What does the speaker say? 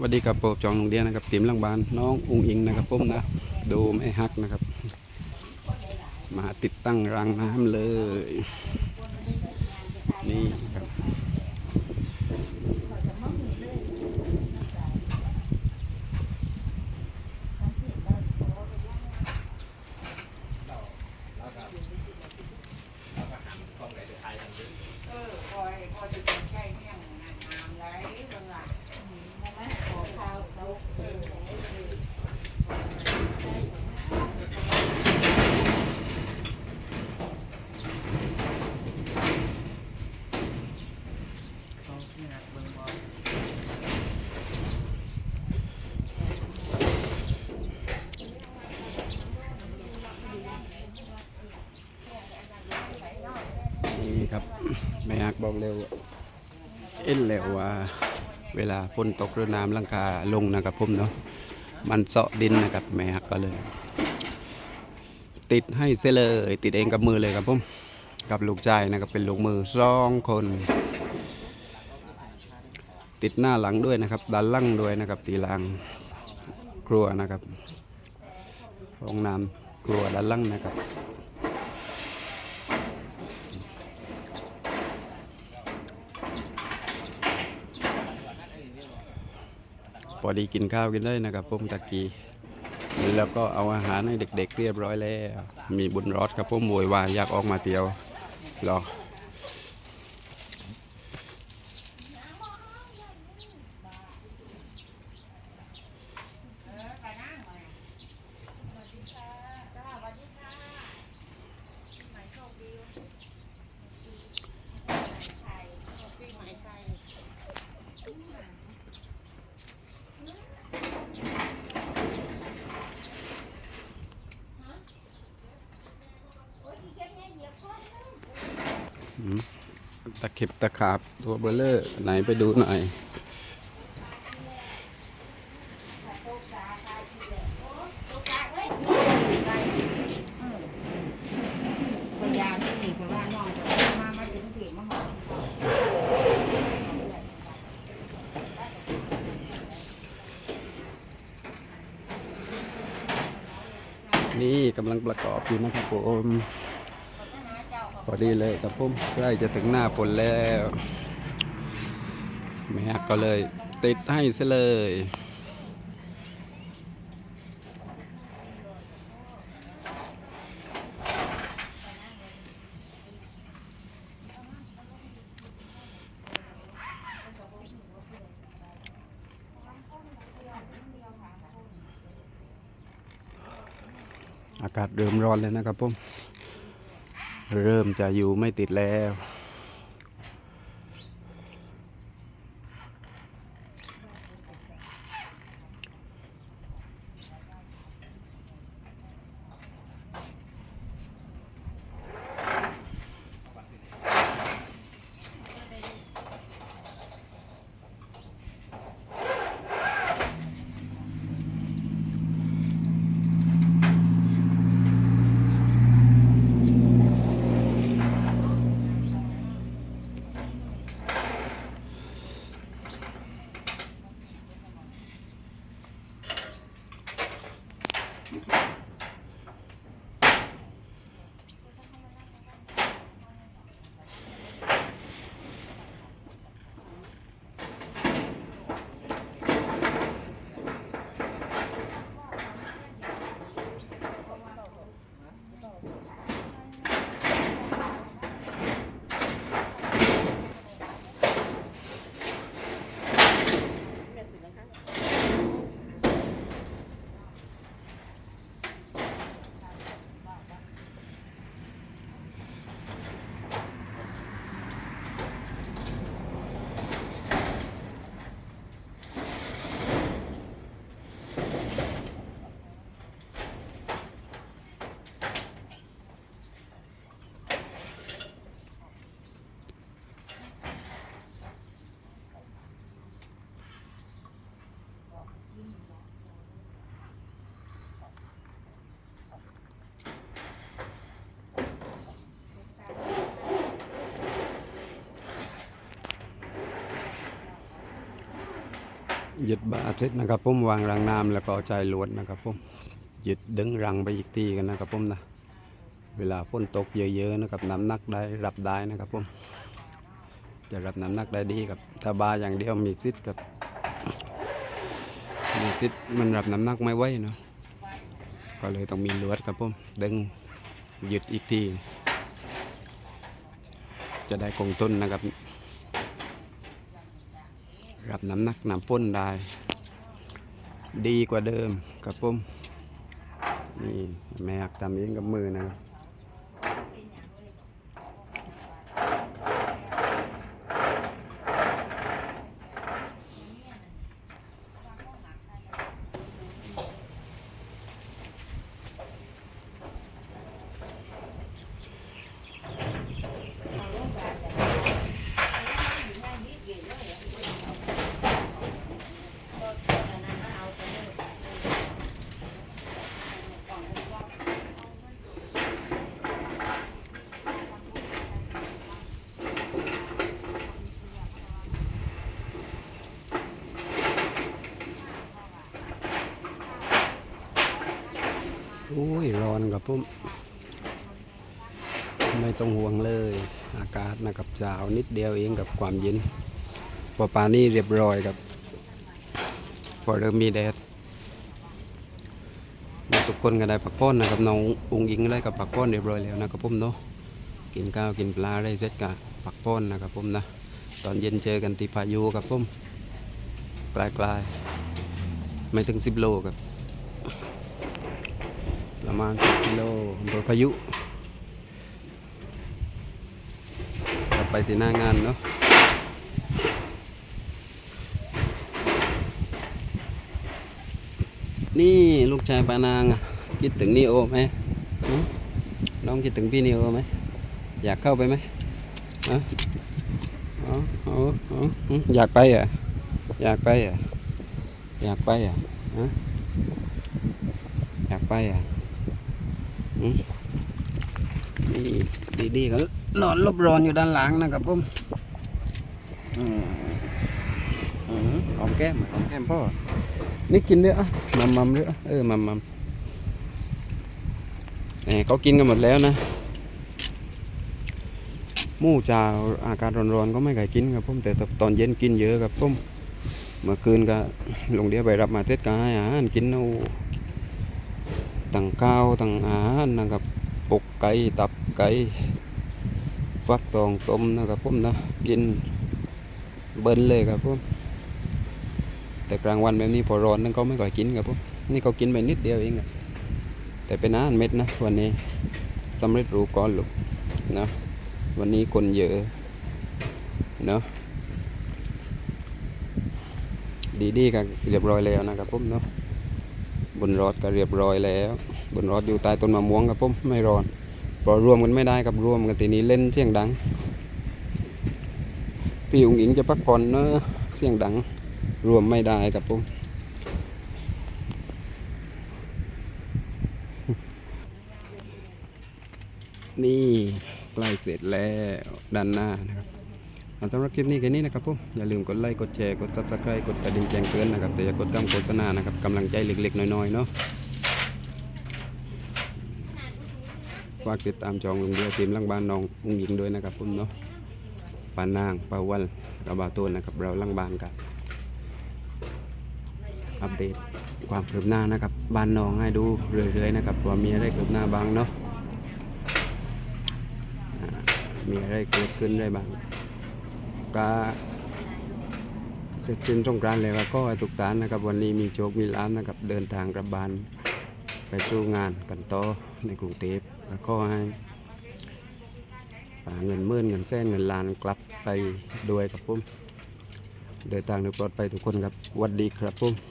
สวัสดีครับโปรบจองโรงเรียนนะครับติ๋มลังบานน้องอุ้งอิงนะครับผมนะดูไม่ฮักนะครับ มาติดตั้งรางน้ำเลย นี่ครับนี่ ครับไม่ฮักบอกเร็ว เอ็นแล้วว่าเวลาฝนตกหรือน้ำลังคาลงนะครับผมเนาะมันเสาะดินนะครับแม่ฮักก็เลย ติดให้เสเลย ติดเองกับมือเลยครับผมกับลูกชายนะครับเป็นลูกมือสองคน ติดหน้าหลังด้วยนะครับด้านล่างด้วยนะครับตีหลังครัวนะครับห้องน้ำครัวด้านล่างนะครับ พอดีกินข้าวกินได้นะครับผมตะกี้แล้วก็เอาอาหารให้เด็กๆเรียบร้อยแล้ว มีบุญรอดครับผมโวยวายอยากออกมาเตียวรอ ตะเข็บตะขาบตัวเบลเลอร์ไหนไปดูหน่อยนี่กำลังประกอบอยู่นะครับผม อดีเลยครับผมใกล้จะถึงหน้าฝนแล้วแม่ก็เลยติดให้ซะเลยอากาศเริ่มร้อนแล้วนะครับผม เริ่มจะอยู่ไม่ติดแล้ว ยึดบาเสร็จนะครับผมวางรังน้ำแล้วก็ใจลวดนะครับผมยึดดึงรังไปอีกทีกันนะครับผมนะเวลาฝนตกเยอะๆนะครับน้ำหนักได้รับได้นะครับผมจะรับน้ำหนักได้ดีครับถ้าบาอย่างเดียวมีซิดกับมีซิดมันรับน้ำหนักไม่ไหวเนาะก็เลยต้องมีลวดครับผมดึงยึดอีกทีจะได้คงต้นนะครับ รับน้ำหนักน้ำพ่นได้ ดีกว่าเดิมครับผมนี่แม่หักทำเองกับมือนะครับ โอ้ยร้อนครับผมไม่ต้องห่วงเลย อากาศนะครับจาวนิดเดียวเองกับความเย็นพอปานี่เรียบร้อยครับ พอเริ่มมีแดดทุกคนก็ได้ผักป้อนนะครับน้องอุ้งอิงได้กับผักป้อนเรียบร้อยแล้วนะครับผมเนาะกินข้าวกินปลาได้เสร็จกับผักป้อนนะครับผมนะตอนเย็นเจอกันที่พายุครับผมไกลๆไม่ถึงสิบโลครับ ประมาณ10กิโลอำเภอพายุกลับไปที่หน้างานเนาะนี่ลูกชายปานางคิดถึงนีโอไหมน้องคิดถึงพี่นีโอไหมอยากเข้าไปไหมอ๋ออ๋ออ๋อหึอยากไปอะอยากไปอะอยากไปอะอยากไปอะ นี่ดีๆก็นอนลบร้อนอยู่ด้านหลังนะครับผมอืมอืมหอมแก้มหอมแก้มพ่อ นี่กินด้วยอะมัมมัมด้วยอะเออมัมมัมนี่เขากินกันหมดแล้วนะหมู่จาอากาศร้อนๆก็ไม่เคยกินครับผมแต่ตอนเย็นกินเยอะครับผมเมื่อคืนก็ลงเดียไปรับมาเทศกาให้อาหารกินเอา ต่างข้าวต่างอาหารนะครับปกไก่ตับไก่ฟักทองต้มนะครับผมนะกินเบิ้ลเลยครับผมแต่กลางวันแบบนี้พอร้อนนั่นเขาไม่ค่อยกินครับผมนี่เขากินไปนิดเดียวเองอะแต่เป็นอาหารเม็ดนะวันนี้สำเร็จรูปก่อนลูกนะวันนี้คนเยอะเนาะดีๆกันเรียบร้อยแล้วนะครับผมเนาะ บนรถก็เรียบร้อยแล้ว บนรถอยู่ใต้ต้นมะม่วงครับผมไม่ร้อนพอรวมกันไม่ได้ครับรวมกันทีนี้เล่นเสียงดังพี่อุ๋งอิงจะพักผ่อนเนอะเสียงดัง รวมไม่ได้ครับผมนี่ใกล้เสร็จแล้วด้านหน้านะครับ สำหรับคลิปนี้แค่นี้นะครับผมอย่าลืมกดไลค์กดแชร์กด subscribe กดกระดิ่งแจ้งเตือนนะครับแต่อย่ากดกำโฆษณานะครับกำลังใจเล็กๆน้อยๆเนาะฝากติดตามจองลุงเดียวทีมลังบ้านน้องอุ้งหญิงด้วยนะครับผมเนาะปานางปาวันกระบาตูนนะครับเราลังบ้านกันอัปเดตความคืบหน้านะครับบ้านน้องให้ดูเรื่อยๆนะครับว่ามีอะไรคืบหน้าบ้างเนาะมีอะไรเกิดขึ้นได้บ้าง กาเสร็จสิ้นสงกรานต์แล้วก็ทุกสารนะครับ วันนี้มีโชคมีลาภนะครับ เดินทางกลับบ้านไปสู้งานกันต่อในกรุงเทพแล้วก็ให้เงินหมื่นเงินแสนเงินล้านกลับไปด้วยครับผมเดินทางโดยปลอดภัยทุกคนครับวัสดีครับผม